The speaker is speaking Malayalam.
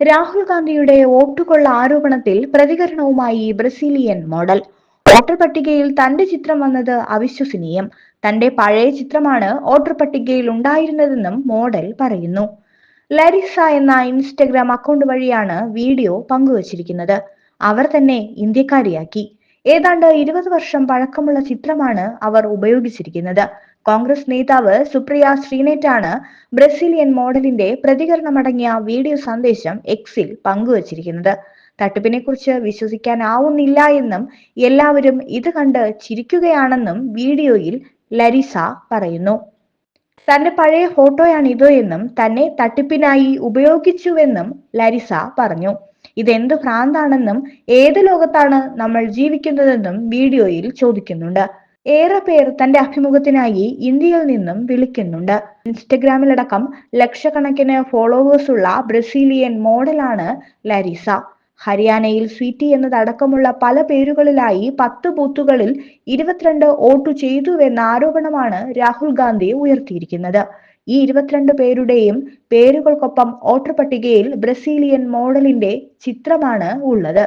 രാഹുൽ ഗാന്ധിയുടെ വോട്ടുകൊള്ള ആരോപണത്തിൽ പ്രതികരണവുമായി ബ്രസീലിയൻ മോഡൽ. വോട്ടർ പട്ടികയിൽ തന്റെ ചിത്രം വന്നത് അവിശ്വസനീയം. തന്റെ പഴയ ചിത്രമാണ് വോട്ടർ പട്ടികയിൽ ഉണ്ടായിരുന്നതെന്നും മോഡൽ പറയുന്നു. ലരിസ എന്ന ഇൻസ്റ്റഗ്രാം അക്കൗണ്ട് വഴിയാണ് വീഡിയോ പങ്കുവച്ചിരിക്കുന്നത്. അവർ തന്നെ ഇന്ത്യക്കാരിയാക്കി. ഏതാണ്ട് ഇരുപത് വർഷം പഴക്കമുള്ള ചിത്രമാണ് അവർ ഉപയോഗിച്ചിരിക്കുന്നത്. കോൺഗ്രസ് നേതാവ് സുപ്രിയ ശ്രീനേറ്റാണ് ബ്രസീലിയൻ മോഡലിന്റെ പ്രതികരണമടങ്ങിയ വീഡിയോ സന്ദേശം എക്സിൽ പങ്കുവച്ചിരിക്കുന്നത്. തട്ടിപ്പിനെ കുറിച്ച് വിശ്വസിക്കാനാവുന്നില്ല എന്നും എല്ലാവരും ഇത് കണ്ട് ചിരിക്കുകയാണെന്നും വീഡിയോയിൽ ലരിസ പറയുന്നു. തന്റെ പഴയ ഫോട്ടോയാണിതോ എന്നും തന്നെ തട്ടിപ്പിനായി ഉപയോഗിച്ചുവെന്നും ലരിസ പറഞ്ഞു. ഇതെന്ത് ഭ്രാന്താണെന്നും ഏത് ലോകത്താണ് നമ്മൾ ജീവിക്കുന്നതെന്നും വീഡിയോയിൽ ചോദിക്കുന്നുണ്ട്. ഏറെ പേർ തന്റെ അഭിമുഖത്തിനായി ഇന്ത്യയിൽ നിന്നും വിളിക്കുന്നുണ്ട്. ഇൻസ്റ്റഗ്രാമിലടക്കം ലക്ഷക്കണക്കിന് ഫോളോവേഴ്സ് ഉള്ള ബ്രസീലിയൻ മോഡലാണ് ലാരിസ. ഹരിയാനയിൽ സ്വീറ്റി എന്നതടക്കമുള്ള പല പേരുകളിലായി പത്ത് ബൂത്തുകളിൽ ഇരുപത്തിരണ്ട് വോട്ടു ചെയ്തുവെന്ന ആരോപണമാണ് രാഹുൽ ഗാന്ധി ഉയർത്തിയിരിക്കുന്നത്. ഈ ഇരുപത്തിരണ്ട് പേരുടെയും പേരുകൾക്കൊപ്പം വോട്ടർ പട്ടികയിൽ ബ്രസീലിയൻ മോഡലിന്റെ ചിത്രമാണ് ഉള്ളത്.